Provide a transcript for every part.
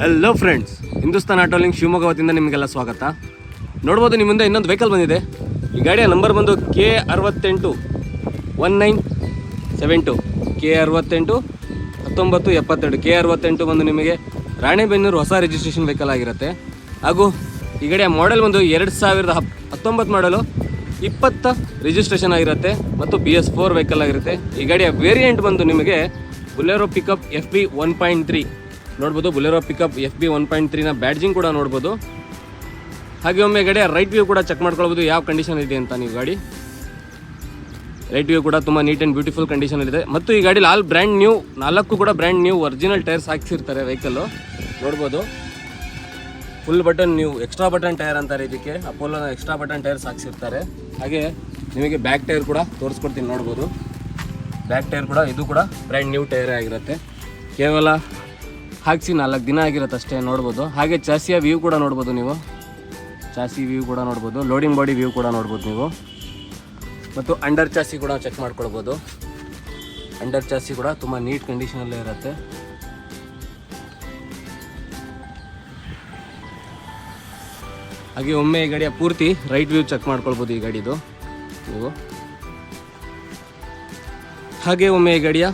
Hello friends Hindustan ಆಟೋಲಿಂಗ್ ಶಿವಮೊಗ್ಗ ವತಿಯಿಂದ ನಿಮಗೆಲ್ಲ ಸ್ವಾಗತ. ನೋಡ್ಬೋದು ನಿಮ್ಮ ಮುಂದೆ ಇನ್ನೊಂದು ವೆಹಿಕಲ್ ಬಂದಿದೆ. ಈ ಗಾಡಿಯ ನಂಬರ್ ಬಂದು ಕೆ ಅರವತ್ತೆಂಟು one nine seven two K ಅರವತ್ತೆಂಟು ಹತ್ತೊಂಬತ್ತು ಎಪ್ಪತ್ತೆರಡು. ಕೆ ಅರವತ್ತೆಂಟು ಬಂದು ನಿಮಗೆ ರಾಣೆಬೆನ್ನೂರು ಹೊಸ ರಿಜಿಸ್ಟ್ರೇಷನ್ ವೆಹಿಕಲ್ ಆಗಿರುತ್ತೆ. ಹಾಗೂ ಈ ಗಾಡಿಯ ಮಾಡೆಲ್ ಬಂದು ಎರಡು ಸಾವಿರದ ಹಪ್ ಹತ್ತೊಂಬತ್ತು ಮಾಡಲು ಇಪ್ಪತ್ತ ರಿಜಿಸ್ಟ್ರೇಷನ್ ಆಗಿರುತ್ತೆ ಮತ್ತು ಬಿ ಎಸ್ ಫೋರ್ ವೆಹಿಕಲ್ ಆಗಿರುತ್ತೆ. ಈ ಗಾಡಿಯ ವೇರಿಯಂಟ್ ಬಂದು ನಿಮಗೆ Bolero pickup F B one point three ನೋಡ್ಬೋದು. Bolero pickup F B one point ತ್ರೀನ badging ಕೂಡ ನೋಡ್ಬೋದು. ಹಾಗೆ ಒಮ್ಮೆ ಗಡೆ ರೈಟ್ ವ್ಯೂ ಕೂಡ ಚೆಕ್ ಮಾಡ್ಕೊಳ್ಬೋದು. ಯಾವ ಕಂಡೀಷನ್ ಇದೆ ಅಂತ ನೀವು ಗಾಡಿ. ರೈಟ್ ವ್ಯೂ ಕೂಡ ತುಂಬ ನೀಟ್ ಆ್ಯಂಡ್ ಬ್ಯೂಟಿಫುಲ್ ಕಂಡೀಷನ್ ಇದೆ. ಮತ್ತು ಈ ಗಾಡಿ ಆಲ್ ಬ್ರ್ಯಾಂಡ್ ನ್ಯೂ ನಾಲ್ಕು ಕೂಡ ಬ್ರ್ಯಾಂಡ್ ನ್ಯೂ ಒರಿಜಿನಲ್ ಟೈರ್ಸ್ ಹಾಕ್ಸಿರ್ತಾರೆ ವೆಹಿಕಲ್ಲು ನೋಡ್ಬೋದು. ಫುಲ್ ಬಟನ್ ನೀವು ಎಕ್ಸ್ಟ್ರಾ ಬಟನ್ ಟೈರ್ ಅಂತಾರೆ ಇದಕ್ಕೆ ಅಪೋಲೋನ ಎಕ್ಸ್ಟ್ರಾ ಬಟನ್ ಟೈರ್ಸ್ ಹಾಕ್ಸಿರ್ತಾರೆ. ಹಾಗೆ ನಿಮಗೆ ಬ್ಯಾಕ್ ಟೈರ್ ಕೂಡ ತೋರಿಸ್ಕೊಡ್ತೀನಿ ನೋಡ್ಬೋದು. ಬ್ಯಾಕ್ ಟೈರ್ ಕೂಡ ಇದು ಕೂಡ ಬ್ರ್ಯಾಂಡ್ ನ್ಯೂ ಟೈರೇ ಆಗಿರುತ್ತೆ. ಕೇವಲ ಹಾಕ್ಸಿ ನಾಲ್ಕು ದಿನ ಆಗಿರುತ್ತೆ ಅಷ್ಟೇ, ನೋಡ್ಬೋದು. ಹಾಗೆ ಚಾಸಿಯ ವ್ಯೂ ಕೂಡ ನೋಡ್ಬೋದು ನೀವು. ಚಾಸಿ ವ್ಯೂ ಕೂಡ ನೋಡ್ಬೋದು. ಲೋಡಿಂಗ್ ಬಾಡಿ ವ್ಯೂ ಕೂಡ ನೋಡ್ಬೋದು ನೀವು. ಮತ್ತು ಅಂಡರ್ ಚಾಸಿ ಕೂಡ ಚೆಕ್ ಮಾಡ್ಕೊಳ್ಬೋದು. ಅಂಡರ್ ಚಾಸಿ ಕೂಡ ತುಂಬ ನೀಟ್ ಕಂಡೀಷನಲ್ಲೇ ಇರುತ್ತೆ. ಹಾಗೆ ಒಮ್ಮೆ ಈ ಗಾಡಿಯ ಪೂರ್ತಿ ರೈಟ್ ವ್ಯೂ ಚೆಕ್ ಮಾಡ್ಕೊಳ್ಬೋದು ಈ ಗಾಡಿದು ನೀವು. ಹಾಗೆ ಒಮ್ಮೆ ಈ ಗಾಡಿಯ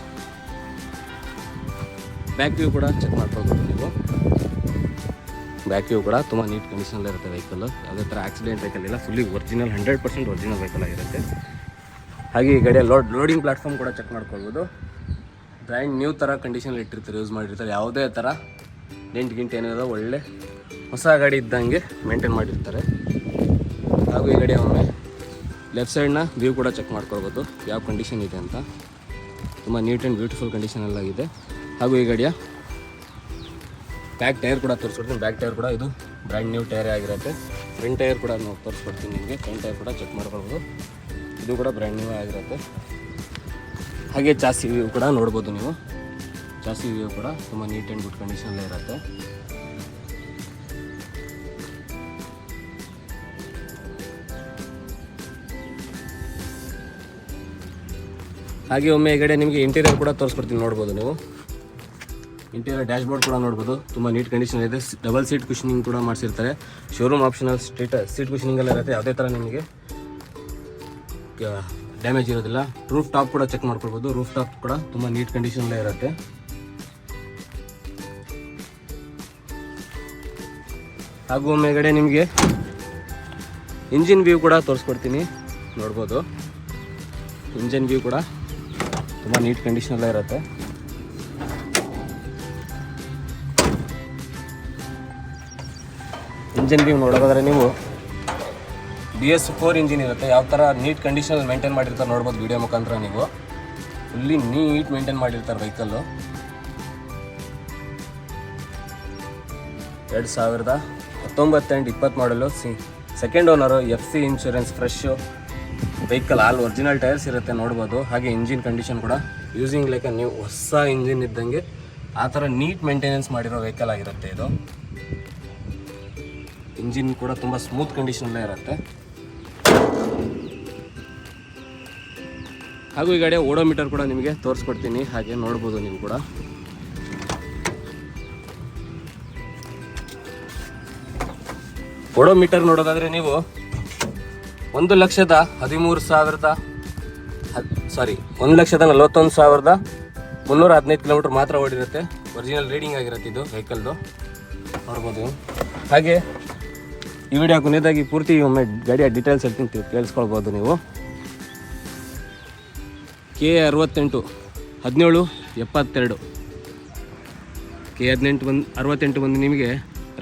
ಬ್ಯಾಕ್ ವ್ಯೂ ಕೂಡ ಚೆಕ್ ಮಾಡ್ಕೊಳ್ಬೋದು ನೀವು. ಬ್ಯಾಕ್ ವ್ಯೂ ಕೂಡ ತುಂಬ ನೀಟ್ ಕಂಡೀಷನಲ್ಲಿ ಇರುತ್ತೆ ವೆಹಿಕಲ್ ಯಾವುದೇ ಥರ ಆಕ್ಸಿಡೆಂಟ್ ವೆಹಿಕಲ್ ಇಲ್ಲ fully original hundred percent original vehicle ಆಗಿರುತ್ತೆ. ಹಾಗೆ ಈ ಗಾಡಿಯ ಲೋಡ್ ಲೋಡಿಂಗ್ ಪ್ಲಾಟ್ಫಾರ್ಮ್ ಕೂಡ ಚೆಕ್ ಮಾಡ್ಕೊಳ್ಬೋದು. ಬ್ರ್ಯಾಂಡ್ ನ್ಯೂ ಥರ ಕಂಡೀಷನಲ್ಲಿ ಇಟ್ಟಿರ್ತಾರೆ ಯೂಸ್ ಮಾಡಿರ್ತಾರೆ. ಯಾವುದೇ ಥರ ಡೆಂಟ್ ಗಿಂಟ್ ಏನಿರೋ ಒಳ್ಳೆ ಹೊಸ ಗಾಡಿ ಇದ್ದಂಗೆ ಮೇಂಟೈನ್ ಮಾಡಿರ್ತಾರೆ. ಹಾಗೂ ಈ ಗಾಡಿಯ ಒಮ್ಮೆ ಲೆಫ್ಟ್ ಸೈಡ್ನ ವ್ಯೂ ಕೂಡ ಚೆಕ್ ಮಾಡ್ಕೊಳ್ಬೋದು. ಯಾವ ಕಂಡೀಷನ್ ಇದೆ ಅಂತ. ತುಂಬ ನೀಟ್ ಆ್ಯಂಡ್ ಬ್ಯೂಟಿಫುಲ್ ಕಂಡೀಷನಲ್ಲಾಗಿದೆ ಹಾಗೂ ಈ ಗಾಡಿಯ ಬ್ಯಾಕ್ ಟೈರ್ ಕೂಡ ತೋರಿಸ್ಕೊಡ್ತೀನಿ. ಬ್ಯಾಕ್ ಟೈರ್ ಕೂಡ ಇದು ಬ್ರ್ಯಾಂಡ್ ನ್ಯೂ ಟೈರ್ ಆಗಿರುತ್ತೆ. ಫ್ರಂಟ್ ಟೈರ್ ಕೂಡ ನಾವು ತೋರಿಸ್ಕೊಡ್ತೀನಿ ನಿಮಗೆ. ಫ್ರಂಟ್ ಟೈರ್ ಕೂಡ ಚೆಕ್ ಮಾಡ್ಕೊಳ್ಬೋದು. ಇದು ಕೂಡ ಬ್ರ್ಯಾಂಡ್ ನ್ಯೂ ಆಗಿರುತ್ತೆ. ಹಾಗೆ ಚಾಸಿ ವ್ಯೂ ಕೂಡ ನೋಡ್ಬೋದು ನೀವು. ಚಾಸಿ ವ್ಯೂ ಕೂಡ ತುಂಬ ನೀಟ್ ಆ್ಯಂಡ್ ಗುಡ್ ಕಂಡೀಷನಲ್ಲೇ ಇರುತ್ತೆ. ಹಾಗೆ ಒಮ್ಮೆ ಈ ಕಡೆ ನಿಮಗೆ ಇಂಟೀರಿಯರ್ ಕೂಡ ತೋರಿಸ್ಕೊಡ್ತೀನಿ ನೋಡ್ಬೋದು ನೀವು. ಇಂಟೀರಿಯರ್ ಡ್ಯಾಶ್ ಬೋರ್ಡ್ ಕೂಡ ನೋಡ್ಬೋದು, ತುಂಬ ನೀಟ್ ಕಂಡೀಷನ್ ಇದೆ. ಡಬಲ್ ಸೀಟ್ ಕುಷನಿಂಗ್ ಕೂಡ ಮಾಡಿಸಿರ್ತಾರೆ. Showroom optional state seat cushioning ಎಲ್ಲ ಇರುತ್ತೆ, ಯಾವುದೇ ಥರ ನಿಮಗೆ ಡ್ಯಾಮೇಜ್ ಇರೋದಿಲ್ಲ. ರೂಫ್ ಟಾಪ್ ಕೂಡ ಚೆಕ್ ಮಾಡ್ಕೊಳ್ಬೋದು. ರೂಫ್ ಟಾಪ್ ಕೂಡ ತುಂಬ ನೀಟ್ ಕಂಡೀಷನಲ್ಲೇ ಇರುತ್ತೆ. ಹಾಗೂ ಒಮ್ಮೆಗಡೆ ನಿಮಗೆ ಇಂಜಿನ್ ವ್ಯೂ ಕೂಡ ತೋರಿಸ್ಕೊಡ್ತೀನಿ, ನೋಡ್ಬೋದು. ಇಂಜಿನ್ ವ್ಯೂ ಕೂಡ ತುಂಬ ನೀಟ್ ಕಂಡೀಷನಲ್ಲೇ ಇರುತ್ತೆ. ಇಂಜಿನ್ ನೀವು ನೋಡೋದಾದ್ರೆ ನೀವು ಬಿ ಎಸ್ ಫೋರ್ ಇಂಜಿನ್ ಇರುತ್ತೆ. ಯಾವ ಥರ ನೀಟ್ ಕಂಡೀಷನಲ್ಲಿ ಮೇಂಟೈನ್ ಮಾಡಿರ್ತಾರೆ ನೋಡ್ಬೋದು ವಿಡಿಯೋ ಮುಖಾಂತರ ನೀವು. ಫುಲ್ಲಿ ನೀಟ್ ಮೇಂಟೈನ್ ಮಾಡಿರ್ತಾರೆ ವೆಹಿಕಲ್ಲು ಎರಡು ಸಾವಿರದ ಹತ್ತೊಂಬತ್ತೆಂಟು ಇಪ್ಪತ್ತು ಮಾಡಲು C second owner F C insurance fresh vehicle all original tyres ಇರುತ್ತೆ, ನೋಡ್ಬೋದು. ಹಾಗೆ ಇಂಜಿನ್ ಕಂಡೀಷನ್ ಕೂಡ ಯೂಸಿಂಗ್ ಲೈಕ್ ನೀವು ಹೊಸ ಇಂಜಿನ್ ಇದ್ದಂಗೆ ಆ ಥರ ನೀಟ್ ಮೇಂಟೆನೆನ್ಸ್ ಮಾಡಿರೋ ವೆಹಿಕಲ್ ಆಗಿರುತ್ತೆ ಇದು. ಇಂಜಿನ್ ಕೂಡ ತುಂಬ ಸ್ಮೂತ್ ಕಂಡೀಷನಲ್ಲೇ ಇರುತ್ತೆ. ಹಾಗೂ ಈ ಗಾಡಿಯ ಓಡೋಮೀಟರ್ ಕೂಡ ನಿಮಗೆ ತೋರಿಸ್ಕೊಡ್ತೀನಿ. ಹಾಗೆ ನೋಡ್ಬೋದು ನೀವು ಕೂಡ. ಓಡೋಮೀಟರ್ ನೋಡೋದಾದರೆ ನೀವು ಒಂದು ಲಕ್ಷದ ಹದಿಮೂರು ಸಾವಿರದ ಸಾರಿ ಒಂದು ಲಕ್ಷದ ನಲವತ್ತೊಂದು ಸಾವಿರದ ಮುನ್ನೂರ ಹದಿನೈದು ಕಿಲೋಮೀಟರ್ ಮಾತ್ರ ಓಡಿರುತ್ತೆ. ಒರಿಜಿನಲ್ ರೀಡಿಂಗ್ ಆಗಿರುತ್ತೆ ಇದು ವೆಹಿಕಲ್ದು ನೋಡ್ಬೋದು. ಹಾಗೆ ಈ ವಿಡಿಯೋ ಕೊನೆಯದಾಗಿ ಪೂರ್ತಿ ಒಮ್ಮೆ ಗಾಡಿಯ ಡೀಟೇಲ್ಸ್ ಹೇಳ್ತೀನಿ ಕೇಳಿಸ್ಕೊಳ್ಬೋದು ನೀವು. ಕೆ ಅರವತ್ತೆಂಟು, ಹದಿನೇಳು, ಎಪ್ಪತ್ತೆರಡು. ಕೆ ಹದಿನೆಂಟು ಬಂದು, ಅರವತ್ತೆಂಟು ಬಂದು ನಿಮಗೆ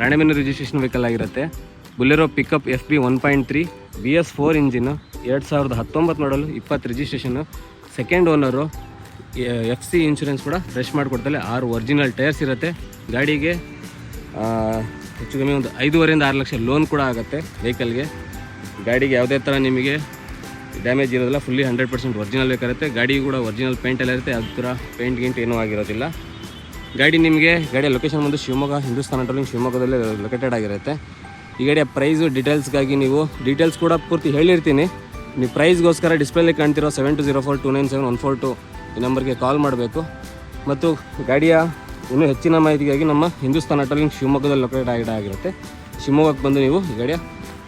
ರಾಣೆಬೆನ್ನೂರು ರಿಜಿಸ್ಟ್ರೇಷನ್ ವೆಹಿಕಲ್ ಆಗಿರುತ್ತೆ. Bolero pickup F B one point three B S four engine ಎರಡು ಸಾವಿರದ ಹತ್ತೊಂಬತ್ತು ಮಾಡಲು ಇಪ್ಪತ್ತು registration second owner F C insurance ಕೂಡ ಫ್ರೆಶ್ ಮಾಡಿಕೊಡ್ತಾರೆ ಆರು ಒರಿಜಿನಲ್ ಟೈರ್ಸ್ ಇರುತ್ತೆ. ಗಾಡಿಗೆ ಹೆಚ್ಚು ಕಮ್ಮಿ ಒಂದು ಐದೂವರೆಯಿಂದ ಆರು ಲಕ್ಷ ಲೋನ್ ಕೂಡ ಆಗುತ್ತೆ ವೆಹಿಕಲ್ಗೆ ಗಾಡಿಗೆ ಯಾವುದೇ ಥರ ನಿಮಗೆ ಡ್ಯಾಮೇಜ್ ಇರೋದಿಲ್ಲ ಫುಲ್ಲಿ ಹಂಡ್ರೆಡ್ ಪರ್ಸೆಂಟ್ ಒರಿಜಿನಲ್ ಬೇಕಾಗುತ್ತೆ ಗಾಡಿ ಕೂಡ ಒರಿಜಿನಲ್ ಪೇಂಟ್ ಎಲ್ಲ ಇರುತ್ತೆ ಅದು ಥರ ಪೇಂಟ್ ಗಿಂಟ್ ಏನೂ ಆಗಿರೋದಿಲ್ಲ. ಗಾಡಿ ನಿಮಗೆ ಗಾಡಿಯ ಲೊಕೇಶನ್ ಬಂದು ಶಿವಮೊಗ್ಗ, ಹಿಂದೂಸ್ತಾನ್ ಟೋಲಿಂಗ್ ಶಿವಮೊಗ್ಗದಲ್ಲಿ ಲೊಕೇಟೆಡ್ ಆಗಿರುತ್ತೆ. ಈ ಗಾಡಿಯ ಪ್ರೈಸು ಡೀಟೇಲ್ಸ್ಗಾಗಿ ನೀವು ಡೀಟೇಲ್ಸ್ ಕೂಡ ಪೂರ್ತಿ ಹೇಳಿರ್ತೀನಿ. ನೀವು ಪ್ರೈಸ್ಗೋಸ್ಕರ ಡಿಸ್ಪ್ಲೇಲಿ ಕಾಣ್ತಿರೋ seven two zero four two nine seven one four two ಈ ನಂಬರ್ಗೆ ಕಾಲ್ ಮಾಡಬೇಕು. ಮತ್ತು ಗಾಡಿಯ ಇನ್ನೂ ಹೆಚ್ಚಿನ ಮಾಹಿತಿಗಾಗಿ ನಮ್ಮ ಹಿಂದೂಸ್ತಾನ್ ಆಟೋಲಿಂಗ್ ಶಿವಮೊಗ್ಗದಲ್ಲಿ ಲೊಕೇಟ್ ಆಗಿ ಆಗಿರುತ್ತೆ. ಶಿವಮೊಗ್ಗಕ್ಕೆ ಬಂದು ನೀವು ಈ ಗಾಡಿಯ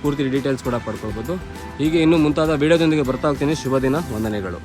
ಪೂರ್ತಿ ಡೀಟೇಲ್ಸ್ ಕೂಡ ಪಡ್ಕೊಳ್ಬೋದು. ಹೀಗೆ ಇನ್ನೂ ಮುಂತಾದ ವೀಡಿಯೋದೊಂದಿಗೆ ಬರ್ತಾ ಹೋಗ್ತೀನಿ. ಶುಭ ದಿನ, ವಂದನೆಗಳು.